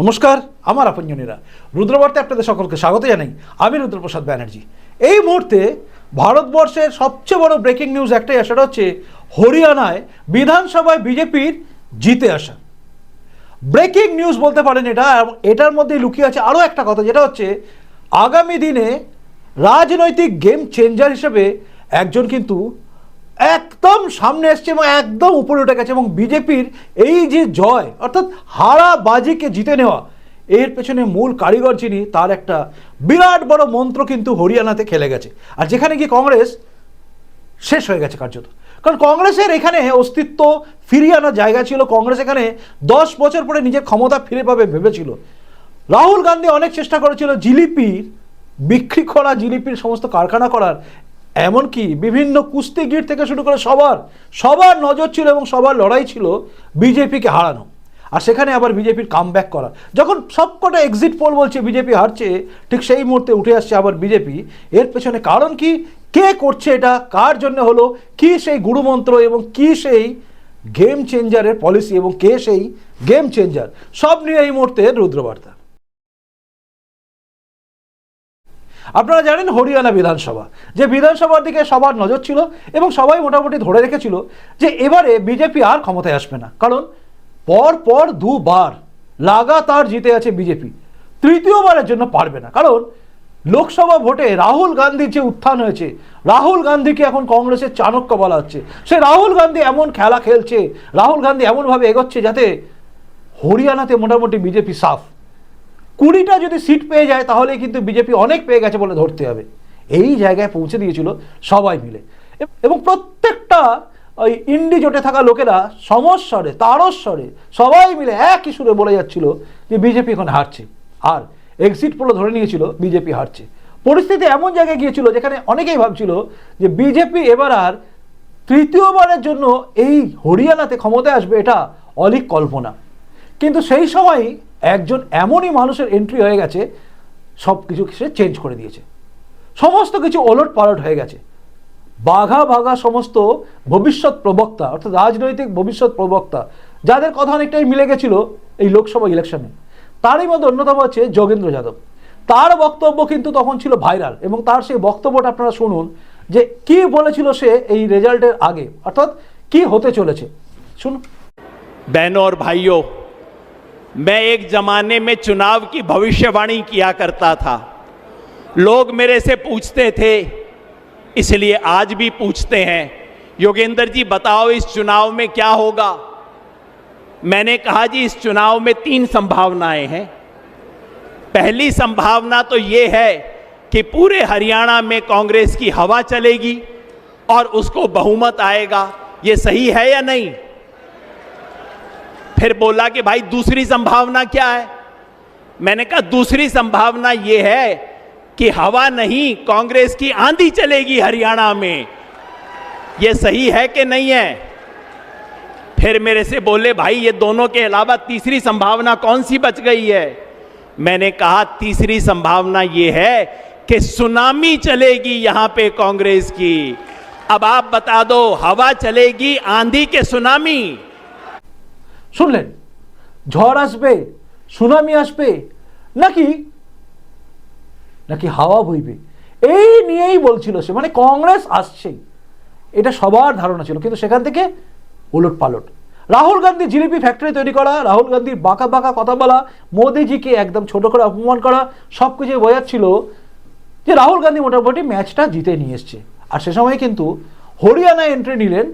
নমস্কার, আমার আপনজনীরা। রুদ্রবার্তে আপনাদের সকলকে স্বাগত জানাই। আমি রুদ্রপ্রসাদ ব্যানার্জি। এই মুহূর্তে ভারতবর্ষের সবচেয়ে বড় ব্রেকিং নিউজ একটাই সেটা হচ্ছে হরিয়ানায় বিধানসভায় বিজেপির জিতে আসা। ব্রেকিং নিউজ বলতে পারেন এটা এটার মধ্যে লুকিয়ে আছে আরও একটা কথা, যেটা হচ্ছে আগামী দিনে রাজনৈতিক গেম চেঞ্জার হিসেবে একজন কিন্তু একদম সামনে এসছে এবং একদম উপরে উঠে গেছে এবং বিজেপির এই যে জয়, অর্থাৎ হারা বাজিকে জিতে নেওয়া, এর পেছনে মূল কারিগর যিনি, তার একটা বিরাট বড় মন্ত্র কিন্তু হরিয়ানাতে খেলে গেছে। আর যেখানে গিয়ে কংগ্রেস শেষ হয়ে গেছে কার্যত। কারণ কংগ্রেসের এখানে অস্তিত্ব ফিরিয়ে আনার জায়গা ছিল, কংগ্রেস এখানে দশ বছর পরে নিজের ক্ষমতা ফিরে পাবে ভেবেছিল। রাহুল গান্ধী অনেক চেষ্টা করেছিল জিলিপির, বিক্রি করা জিলিপির সমস্ত কারখানা করার এমনকি বিভিন্ন কুস্তিগির থেকে শুরু করে সবার সবার নজর ছিল এবং সবার লড়াই ছিল বিজেপিকে হারানো। আর সেখানে আবার বিজেপির কাম ব্যাক করা। যখন সবকটা এক্সিট পোল বলছে বিজেপি হারছে, ঠিক সেই মুহূর্তে উঠে আসছে আবার বিজেপি। এর পেছনে কারণ কি? কে করছে এটা? কার জন্য হলো? কি সেই গুরুমন্ত্র এবং কি সেই গেম চেঞ্জারের পলিসি এবং কে সেই গেম চেঞ্জার সব নিয়ে এই মুহূর্তে রুদ্রবার্তা। আপনারা জানেন হরিয়ানা বিধানসভা, যে বিধানসভার দিকে সবার নজর ছিল এবং সবাই মোটামুটি ধরে রেখেছিল যে এবারে বিজেপি আর ক্ষমতায় আসবে না। কারণ পর পর দুবার লাগাতার জিতে আছে বিজেপি, তৃতীয়বারের জন্য পারবে না। কারণ লোকসভা ভোটে রাহুল গান্ধীর যে উত্থান হয়েছে, রাহুল গান্ধীকে এখন কংগ্রেসের চাণক্য বলা হচ্ছে। সে রাহুল গান্ধী এমন খেলা খেলছে, রাহুল গান্ধী এমনভাবে এগোচ্ছে যাতে হরিয়ানাতে মোটামুটি বিজেপি সাফ। কুড়িটা যদি সিট পেয়ে যায় তাহলে কিন্তু বিজেপি অনেক পেয়ে গেছে বলে ধরতে হবে। এই জায়গায় পৌঁছে দিয়েছিল সবাই মিলে। এবং প্রত্যেকটা ওই ইন্ডি জোটে থাকা লোকেরা সমস্বরে, তারস্বরে সবাই মিলে একই সুরে বলে যাচ্ছিল যে বিজেপি এখন হারছে। আর এক্সিট পোলো ধরে নিয়েছিল বিজেপি হারছে। পরিস্থিতি এমন জায়গায় গিয়েছিল যেখানে অনেকেই ভাবছিল যে বিজেপি এবার আর তৃতীয়বারের জন্য এই হরিয়ানাতে ক্ষমতায় আসবে এটা অলিক কল্পনা। কিন্তু সেই সময় একজন এমনই মানুষের এন্ট্রি হয়ে গেছে সব কিছু সে চেঞ্জ করে দিয়েছে। সমস্ত কিছু ওলট পালট হয়ে গেছে। বাঘা বাঘা সমস্ত ভবিষ্যৎ প্রবক্তা, অর্থাৎ রাজনৈতিক ভবিষ্যৎ প্রবক্তা, যাদের কথা অনেকটাই মিলে গেছিল এই লোকসভা ইলেকশনে তারই মধ্যে অন্যতম হচ্ছে যোগেন্দ্র যাদব। তার বক্তব্য কিন্তু তখন ছিল ভাইরাল এবং তার সেই বক্তব্যটা আপনারা শুনুন যে কি বলেছিল সে এই রেজাল্টের আগে, অর্থাৎ কি হতে চলেছে। শুনুন। ব্যানর ভাইও मैं एक जमाने में चुनाव की भविष्यवाणी किया करता था। लोग मेरे से पूछते थे, इसलिए आज भी पूछते हैं, योगेंद्र जी बताओ इस चुनाव में क्या होगा? मैंने कहा, जी, इस चुनाव में तीन संभावनाएँ हैं। पहली संभावना तो ये है कि पूरे हरियाणा में कांग्रेस की हवा चलेगी और उसको बहुमत आएगा। ये सही है या नहीं? फिर बोला कि भाई दूसरी संभावना क्या है? मैंने कहा, दूसरी संभावना यह है कि हवा नहीं, कांग्रेस की आंधी चलेगी हरियाणा में। यह सही है कि नहीं है? फिर मेरे से बोले, भाई ये दोनों के अलावा तीसरी संभावना कौन सी बच गई है? मैंने कहा, तीसरी संभावना यह है कि सुनामी चलेगी यहाँ पे कांग्रेस की। अब आप बता दो, हवा चलेगी आंधी के सुनामी? শুনলেন? ঝড় আসবে, সুনামি আসবে, নাকি নাকি হাওয়া বইবে? এই নিয়েই বলছিল সে মানে কংগ্রেস আসছেই এটা সবার ধারণা ছিল, কিন্তু সেখান থেকে উলট পালট। রাহুল গান্ধী জিলিপি ফ্যাক্টরি তৈরি করা, রাহুল গান্ধীর বাঁকা বাঁকা কথা বলা, মোদিজিকে একদম ছোট করে অপমান করা, সব কিছু বোঝাচ্ছিল যে রাহুল গান্ধী মোটামুটি ম্যাচটা জিতে নিয়ে এসছে। আর সে সময় কিন্তু হরিয়ানায় এন্ট্রি নিলেন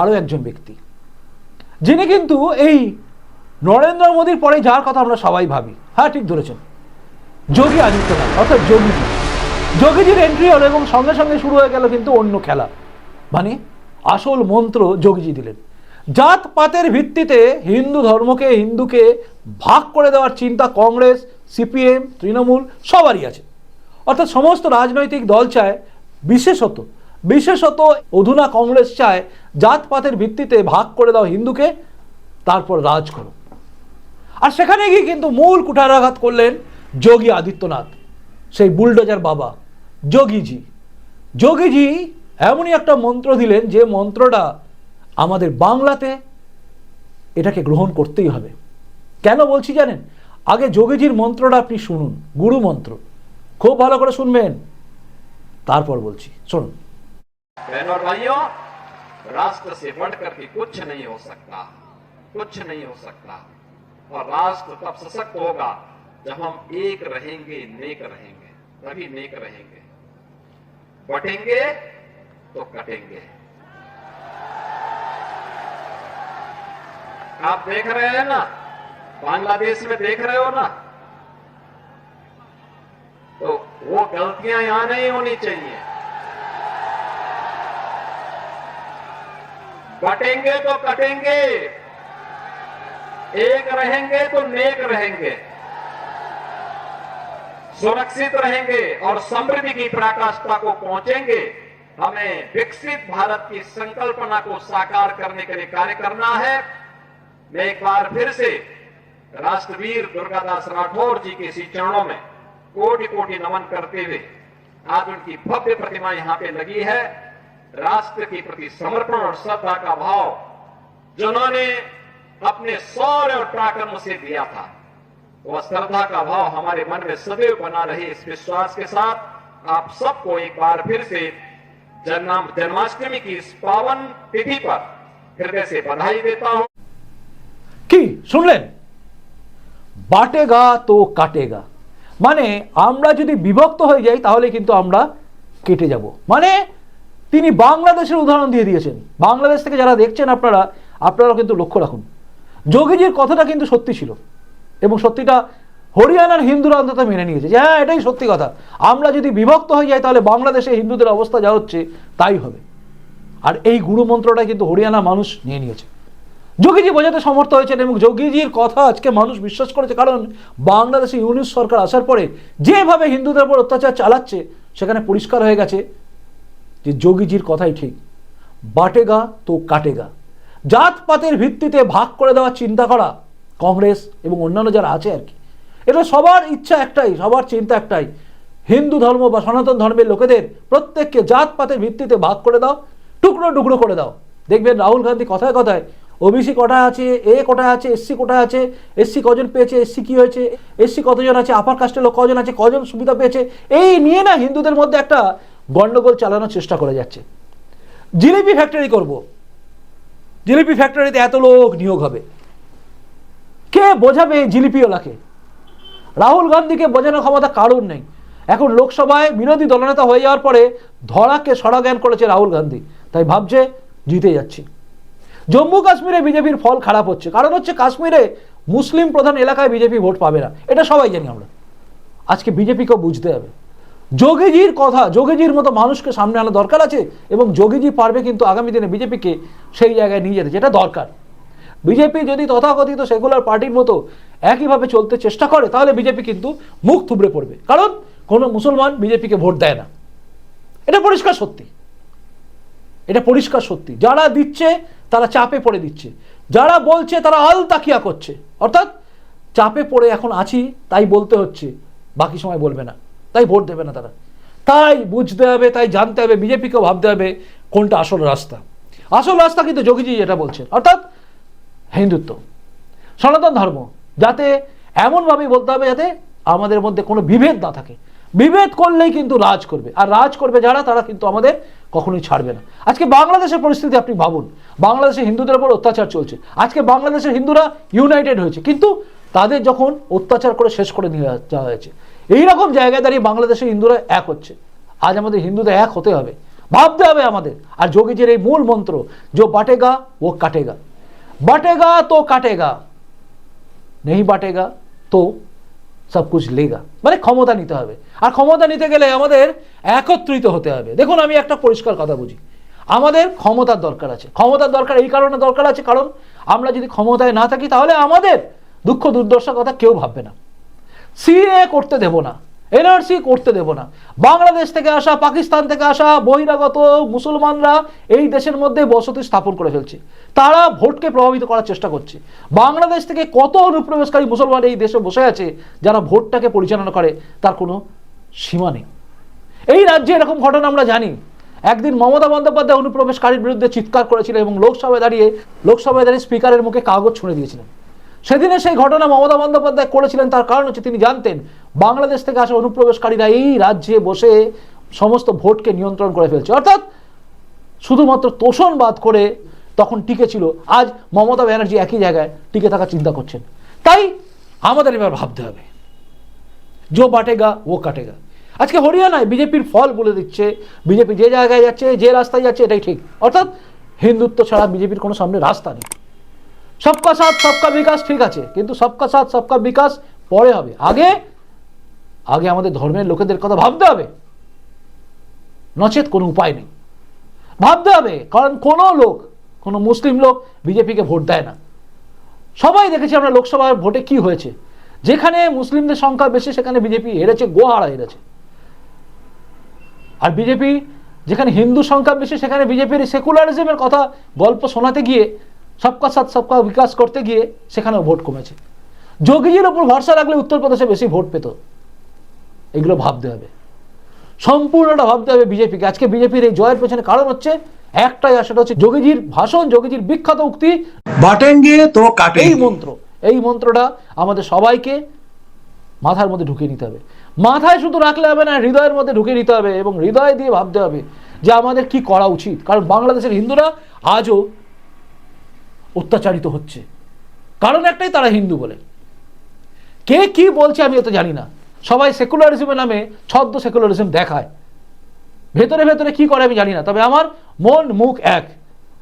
আরও একজন ব্যক্তি। যিনি কিন্তু এই নরেন্দ্র মোদীর পরে যার কথা আমরা সবাই ভাবি। হ্যাঁ ঠিক ধরেছেন। যোগী আদিত্যনাথ, অর্থাৎ যোগীজি। যোগীজির এন্ট্রি হলো এবং সঙ্গে সঙ্গে শুরু হয়ে গেল কিন্তু অন্য খেলা। মানে আসল মন্ত্র যোগীজি দিলেন। জাত পাতের ভিত্তিতে হিন্দু ধর্মকে হিন্দুকে ভাগ করে দেওয়ার চিন্তা কংগ্রেস, সিপিএম, তৃণমূল সবারই আছে। অর্থাৎ সমস্ত রাজনৈতিক দল চায় বিশেষত বিশেষত অধুনা কংগ্রেস চায় জাতপাতের ভিত্তিতে ভাগ করে দাও হিন্দুকে, তারপর রাজ করো। আর সেখানে গিয়ে কিন্তু মূল কুঠারাঘাত করলেন যোগী আদিত্যনাথ, সেই বুলডোজার বাবা, যোগীজি। যোগীজি এমনই একটা মন্ত্র দিলেন যে মন্ত্রটা আমাদের বাংলাতে এটাকে গ্রহণ করতেই হবে। কেন বলছি জানেন? আগে যোগীজির মন্ত্রটা আপনি শুনুন, গুরু মন্ত্র। খুব ভালো করে শুনবেন। তারপর বলছি, শুনুন। बहनों और भाइयों, राष्ट्र से बढ़कर के कुछ नहीं हो सकता, कुछ नहीं हो सकता। और राष्ट्र तब सशक्त होगा जब हम एक रहेंगे, नेक रहेंगे, तभी नेक रहेंगे। बटेंगे तो कटेंगे। आप देख रहे हैं ना? बांग्लादेश में देख रहे हो ना? तो वो गलतियाँ यहाँ नहीं होनी चाहिए। बटेंगे तो कटेंगे। एक रहेंगे तो नेक रहेंगे। सुरक्षित रहेंगे और समृद्धि की पराकाष्ठा को पहुँचेंगे। हमें विकसित भारत की संकल्पना को साकार करने के लिए कार्य करना है। मैं एक बार फिर से राष्ट्रवीर दुर्गादास राठौर जी के इसी चरणों में कोटि कोटि नमन करते हुए आज उनकी भव्य प्रतिमा यहाँ पे लगी है। राष्ट्र के प्रति समर्पण और श्रद्धा का भाव जिन्होंने अपने शौर्य और पराक्रम से दिया था वह श्रद्धा का भाव हमारे मन में सदैव बना रहे इस विश्वास के साथ आप सबको एक बार फिर से जन्म जन्माष्टमी की इस पावन तिथि पर हृदय से बधाई देता हूं কি শুনলেন বাটেগা তো কাটেগা মানে আমরা যদি বিভক্ত হয়ে যাই তাহলে কিন্তু আমরা কেটে যাব মানে তিনি বাংলাদেশের উদাহরণ দিয়ে দিয়েছেন। বাংলাদেশ থেকে যারা দেখছেন আপনারা আপনারা কিন্তু লক্ষ্য রাখুন। যোগীজির কথাটা কিন্তু সত্যি ছিল এবং সত্যিটা হরিয়ানার হিন্দুরা অন্তত মেনে নিয়েছে যে হ্যাঁ এটাই সত্যি কথা। আমরা যদি বিভক্ত হয়ে যাই তাহলে বাংলাদেশে হিন্দুদের অবস্থা যা হচ্ছে তাই হবে। আর এই গুরুমন্ত্রটা কিন্তু হরিয়ানা মানুষ নিয়ে নিয়েছে। যোগীজি বোঝাতে সমর্থ হয়েছেন এবং যোগীজির কথা আজকে মানুষ বিশ্বাস করেছে, কারণ বাংলাদেশে ইউনিস সরকার আসার পরে যেভাবে হিন্দুদের উপর অত্যাচার চালাচ্ছে, সেখানে পরিষ্কার হয়ে গেছে। যে যোগীজির কথাই ঠিক, বাটেগা তো কাটেগা। জাতপাতের ভিত্তিতে ভাগ করে দেওয়ার চিন্তা করা কংগ্রেস এবং অন্যান্য যারা আছে আর কি। এটা সবার ইচ্ছা একটাই, সবার চিন্তা একটাই। হিন্দু ধর্ম বা সনাতন ধর্মের লোকেদের প্রত্যেককে জাতপাতের ভিত্তিতে ভাগ করে দাও, টুকরো টুকরো করে দাও। দেখবেন রাহুল গান্ধী কথায় কথায়, ওবিসি কোটায় আছে, এ কোটায় আছে, এসসি কোটায় আছে, এসসি কজন পেয়েছে, এসসি কি হয়েছে, এসসি কতজন আছে আপার কাস্টের লোক কজন আছে, কজন সুবিধা পেয়েছে, এই নিয়ে না হিন্দুদের মধ্যে একটা গন্ডগোল চালানোর চেষ্টা করে যাচ্ছে। জিলিপি ফ্যাক্টরি করব। জিলিপি ফ্যাক্টরিতে এত লোক নিয়োগ হবে। কে বোঝাবে এই জিলিপিওয়ালাকে? রাহুল গান্ধীকে বোঝানোর ক্ষমতা কারণ নেই। এখন লোকসভায় বিরোধী দলনেতা হয়ে যাওয়ার পরে ধরাকে সরা জ্ঞান করেছে রাহুল গান্ধী। তাই ভাবছে জিতে যাচ্ছি। জম্মু কাশ্মীরে বিজেপির ফল খারাপ হচ্ছে। কারণ হচ্ছে কাশ্মীরে মুসলিম প্রধান এলাকায় বিজেপি ভোট পাবে না। এটা সবাই জানি আমরা। আজকে বিজেপিকেও বুঝতে হবে। যোগীজির কথা, যোগীজির মতো মানুষকে সামনে আনা দরকার আছে এবং যোগীজি পারবে কিন্তু আগামী দিনে বিজেপিকে সেই জায়গায় নিয়ে যেতে, যেটা দরকার। বিজেপি যদি তথাকথিত সেকুলার পার্টির মতো একইভাবে চলতে চেষ্টা করে, তাহলে বিজেপি কিন্তু মুখ থুবড়ে পড়বে। কারণ কোনো মুসলমান বিজেপিকে ভোট দেয় না। এটা পরিষ্কার সত্যি। এটা পরিষ্কার সত্যি। যারা দিচ্ছে, তারা চাপে পড়ে দিচ্ছে। যারা বলছে, তারা আল তাকিয়া করছে। অর্থাৎ, চাপে পড়ে এখন আছি, তাই বলতে হচ্ছে, বাকি সময় বলবে না। তাই ভোট দেবে না তারা। তাই বুঝতে হবে, তাই জানতে হবে, বিজেপিকেও ভাবতে হবে কোনটা আসল রাস্তা। আসল রাস্তা কিন্তু যোগীজি যেটা বলছেন, অর্থাৎ হিন্দুত্ব। সনাতন ধর্ম, যাতে এমনভাবেই বলতে হবে যাতে আমাদের মধ্যে কোনো বিভেদ না থাকে। বিভেদ করলেই কিন্তু রাজ করবে, আর রাজ করবে যারা, তারা কিন্তু আমাদের কখনোই ছাড়বে না। আজকে বাংলাদেশের পরিস্থিতি আপনি ভাবুন। বাংলাদেশে হিন্দুদের উপর অত্যাচার চলছে। আজকে বাংলাদেশের হিন্দুরা ইউনাইটেড হয়েছে, কিন্তু তাদের যখন অত্যাচার করে শেষ করে নিয়ে যাওয়া হয়েছে এইরকম জায়গায় দাঁড়িয়ে বাংলাদেশের হিন্দুরা এক হচ্ছে। আজ আমাদের হিন্দুদের এক হতে হবে। ভাবতে হবে আমাদের। আর যোগীজির এই মূল মন্ত্র, যে বাটেগা ও কাটেগা বাটেগা তো কাটেগা নেই বাটেগা তো সব কুছ লেগা মানে ক্ষমতা নিতে হবে। আর ক্ষমতা নিতে গেলে আমাদের একত্রিত হতে হবে। দেখুন, আমি একটা পরিষ্কার কথা বুঝি। আমাদের ক্ষমতার দরকার আছে। ক্ষমতার দরকার এই কারণে দরকার আছে। কারণ আমরা যদি ক্ষমতায় না থাকি, তাহলে আমাদের দুঃখ দুর্দশার কথা কেউ ভাববে না। সিএ করতে দেব না এনআরসি করতে দেব না। বাংলাদেশ থেকে আসা, পাকিস্তান থেকে আসা বহিরাগত মুসলমানরা এই দেশের মধ্যে বসতি স্থাপন করে ফেলছে। তারা ভোটকে প্রভাবিত করার চেষ্টা করছে। বাংলাদেশ থেকে কত অনুপ্রবেশকারী মুসলমান এই দেশে বসে আছে, যারা ভোটটাকে পরিচালনা করে, তার কোনো সীমা নেই। এই রাজ্যে এরকম ঘটনা আমরা জানি। একদিন মমতা বন্দ্যোপাধ্যায় অনুপ্রবেশকারীর বিরুদ্ধে চিৎকার করেছিলেন এবং লোকসভায় দাঁড়িয়ে লোকসভায় দাঁড়িয়ে স্পিকারের মুখে কাগজ ছুঁড়ে দিয়েছিলেন। সেদিনে সেই ঘটনা মমতা বন্দ্যোপাধ্যায় করেছিলেন, তার কারণ হচ্ছে তিনি জানতেন, বাংলাদেশ থেকে আসা অনুপ্রবেশকারীরা এই রাজ্যে বসে সমস্ত ভোটকে নিয়ন্ত্রণ করে ফেলছে। অর্থাৎ শুধুমাত্র তোষণবাদ করে তখন টিকে ছিল আজ মমতা ব্যানার্জি একই জায়গায় টিকে থাকার চিন্তা করছেন। তাই আমাদের এবার ভাবতে হবে, জো বাটেগা, ও কাটেগা। আজকে হরিয়ানায় বিজেপির ফল বলে দিচ্ছে, বিজেপি যে জায়গায় যাচ্ছে, যে রাস্তায় যাচ্ছে, এটাই ঠিক। অর্থাৎ হিন্দুত্ব ছাড়া বিজেপির কোনো সামনে রাস্তা নেই। সবকা সাথ, সবকা বিকাশ, ঠিক আছে। কিন্তু সবকা সাথ, সবকা বিকাশ পরে হবে। আগে আগে আমাদের ধর্মের লোকেদের কথা ভাবতে হবে। নচেত কোনো উপায় নেই। ভাবতে হবে, কারণ কোনো লোক, কোনো মুসলিম লোক বিজেপিকে ভোট দেয় না। সবাই দেখেছি আমরা লোকসভার ভোটে কি হয়েছে। যেখানে মুসলিমদের সংখ্যা বেশি, সেখানে বিজেপি হেরেছে, গোহারা হেরেছে। আর বিজেপি, যেখানে হিন্দু সংখ্যা বেশি, সেখানে বিজেপির সেকুলারিজমের কথা গল্প শোনাতে গিয়ে সবকা সাথ সবকা বিকাশ করতে গিয়ে সেখানেও ভোট কমেছে যোগীজির ওপর ভরসা রাখলে উত্তরপ্রদেশে বেশি ভোট পেত এগুলো ভাবতে হবে সম্পূর্ণটা ভাবতে হবে বিজেপিকে আজকে বিজেপির এই জয়ের পেছনে কারণ হচ্ছে একটাই আর সেটা হচ্ছে যোগীজির ভাষণ যোগীজির বিখ্যাত উক্তি এই মন্ত্র এই মন্ত্রটা আমাদের সবাইকে মাথার মধ্যে ঢুকিয়ে নিতে হবে। মাথায় শুধু রাখলে হবে না হৃদয়ের মধ্যে ঢুকিয়ে নিতে হবে এবং হৃদয় দিয়ে ভাবতে হবে যে আমাদের কি করা উচিত। কারণ বাংলাদেশের হিন্দুরা আজও অত্যাচারিত হচ্ছে। কারণ একটাই তারা হিন্দু বলে। কে কি বলছে আমি এত জানি না। সবাই সেকুলারিজমের নামে ছদ্ম সেকুলারিজম দেখায়। ভেতরে ভেতরে কি করে আমি জানি না। তবে আমার মন, মুখ এক।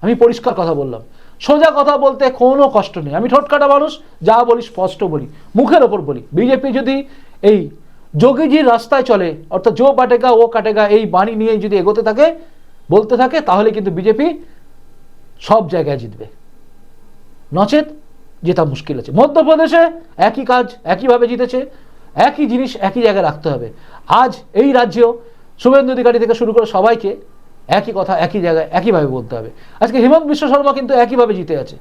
আমি পরিষ্কার কথা বললাম। সোজা কথা বলতে কোনো কষ্ট নেই। আমি ঠোঁটকাটা মানুষ, যা বলি স্পষ্ট বলি, মুখের ওপর বলি। বিজেপি যদি এই যোগীজির রাস্তায় চলে, অর্থাৎ জো বাটেগা, ও কাটেগা, এই বাণী নিয়ে যদি এগোতে থাকে, বলতে থাকে, তাহলে কিন্তু বিজেপি সব জায়গায় জিতবে। নচেত জেতা মুশকিল আছে। মধ্যপ্রদেশে একই কাজ, একইভাবে জিতেছে, একই জিনিস, একই জায়গায় রাখতে হবে। আজ এই রাজ্যেও শুভেন্দু অধিকারী থেকে শুরু করে সবাইকে একই কথা, একই জায়গায়, একইভাবে বলতে হবে। আজকে হিমন্ত বিশ্ব শর্মা কিন্তু একইভাবে জিতে আছে।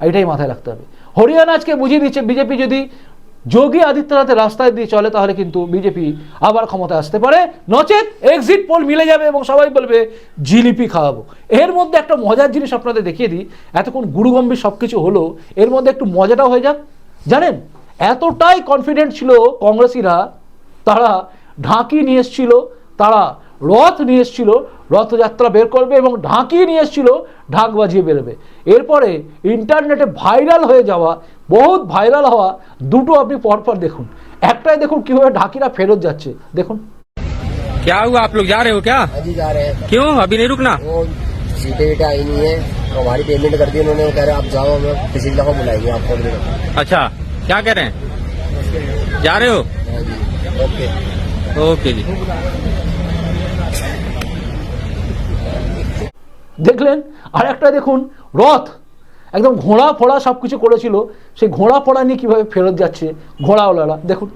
এটাই মাথায় রাখতে হবে। হরিয়ানা আজকে বুঝিয়ে দিচ্ছে, বিজেপি যদি যোগী আদিত্যনাথের রাস্তায় দিয়ে চলে, তাহলে কিন্তু বিজেপি আবার ক্ষমতায় আসতে পারে। নচেত এক্সিট পোল মিলে যাবে এবং সবাই বলবে, জিলিপি খাওয়াবো। এর মধ্যে একটা মজার জিনিস আপনাদের দেখিয়ে দিই। এতক্ষণ গুরুগম্ভীর সব কিছু হলো, এর মধ্যে একটু মজাটাও হয়ে যাক। জানেন, এতটাই কনফিডেন্ট ছিল কংগ্রেসিরা, তারা ঢাকি নিয়ে এসছিল, তারা রথ নিয়ে এসছিল রথযাত্রা বের করবে এবং ঢাকি নিয়ে এসছিল ঢাক বাজিয়ে বেরোবে এরপরে ইন্টারনেটে ভাইরাল হয়ে যাওয়া বহুত ভাইরাল হওয়া দুটো আপনি পরপর দেখুন একটাই দেখুন কীভাবে ঢাকিরা ফেরত যাচ্ছে দেখুন क्या हुआ आप लोग जा रहे हो क्या हाँ जी जा रहे हैं क्यों अभी नहीं रुकना वो सीटें वीटें आई नहीं है तो हमारी पेमेंट कर दी उन्होंने वो कह रहे हैं आप जाओ हम किसी दफा बुलाएंगे आपको अगले दफा अच्छा क्या कह रहे हैं जा रहे हो हाँ जी ओके ओके जी দেখলেন আর একটা দেখুন রথ একদম ঘোড়া ফোড়া সব কিছু করেছিল সেই ঘোড়া ফোড়া নিয়ে কীভাবে ফেরত যাচ্ছে ঘোড়াওয়ালারা দেখুন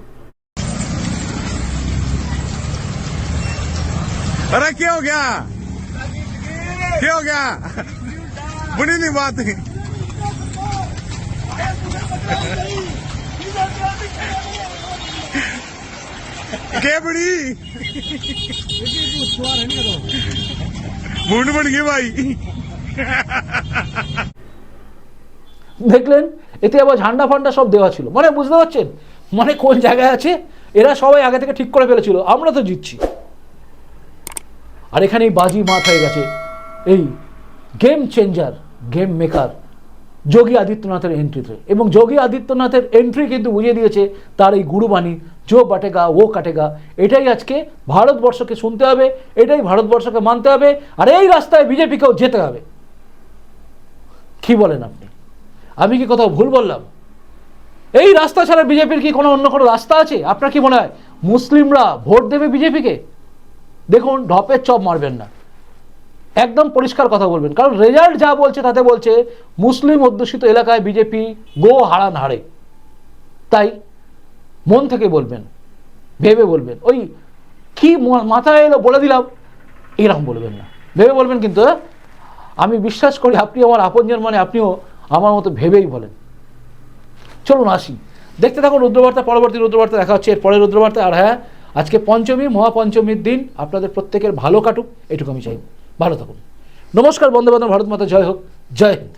अरे क्या हो गया क्या हो गया बुरी नहीं बात है क्या बड़ी मुंड बन गई भाई দেখলেন এতে আবার ঝান্ডা ফান্ডা সব দেওয়া ছিল মানে বুঝতে পারছেন মানে কোন জায়গায় আছে এরা সবাই আগে থেকে ঠিক করে ফেলেছিল আমরা তো জিতছি আর এখানেই বাজি মাত হয়ে গেছে এই game changer game maker Yogi আদিত্যনাথের এন্ট্রিতে এবং যোগী আদিত্যনাথের এন্ট্রি কিন্তু বুঝিয়ে দিয়েছে তার এই গুরুবাণী জো বাটেগা, ও কাটেগা। এটাই আজকে ভারতবর্ষকে শুনতে হবে, এটাই ভারতবর্ষকে মানতে হবে, আর এই রাস্তায় বিজেপিকেও যেতে হবে। কি বলেন আপনি? আমি কি কোথাও ভুল বললাম? এই রাস্তা ছাড়া বিজেপির কি কোনো অন্য কোনো রাস্তা আছে? আপনার কি মনে হয় মুসলিমরা ভোট দেবে বিজেপিকে? দেখুন, ঢপের চপ মারবেন না। একদম পরিষ্কার কথা বলবেন। কারণ রেজাল্ট যা বলছে তাতে বলছে, মুসলিম অধ্যুষিত এলাকায় বিজেপি গো হারান হারে। তাই মন থেকে বলবেন, ভেবে বলবেন। ওই কি মাথায় এলো বলে দিলাম, এরকম বলবেন না। ভেবে বলবেন কিন্তু? আমি বিশ্বাস করি আপনি আমার আপনজন মানে আপনিও আমার মতো ভেবেই বলেন। চলুন আসি। দেখতে থাকুন রুদ্রবার্তা, পরবর্তী রুদ্রবার্তা দেখা হচ্ছে। এর পরের রুদ্রবার্তা, আর হ্যাঁ আজকে পঞ্চমী, মহাপঞ্চমীর দিন, আপনাদের প্রত্যেকের ভালো কাটুক, এটুকু আমি চাই ভালো থাকুন। নমস্কার বন্ধু বান্ধব ভারত মাতা জয় হোক। জয় হিন্দ।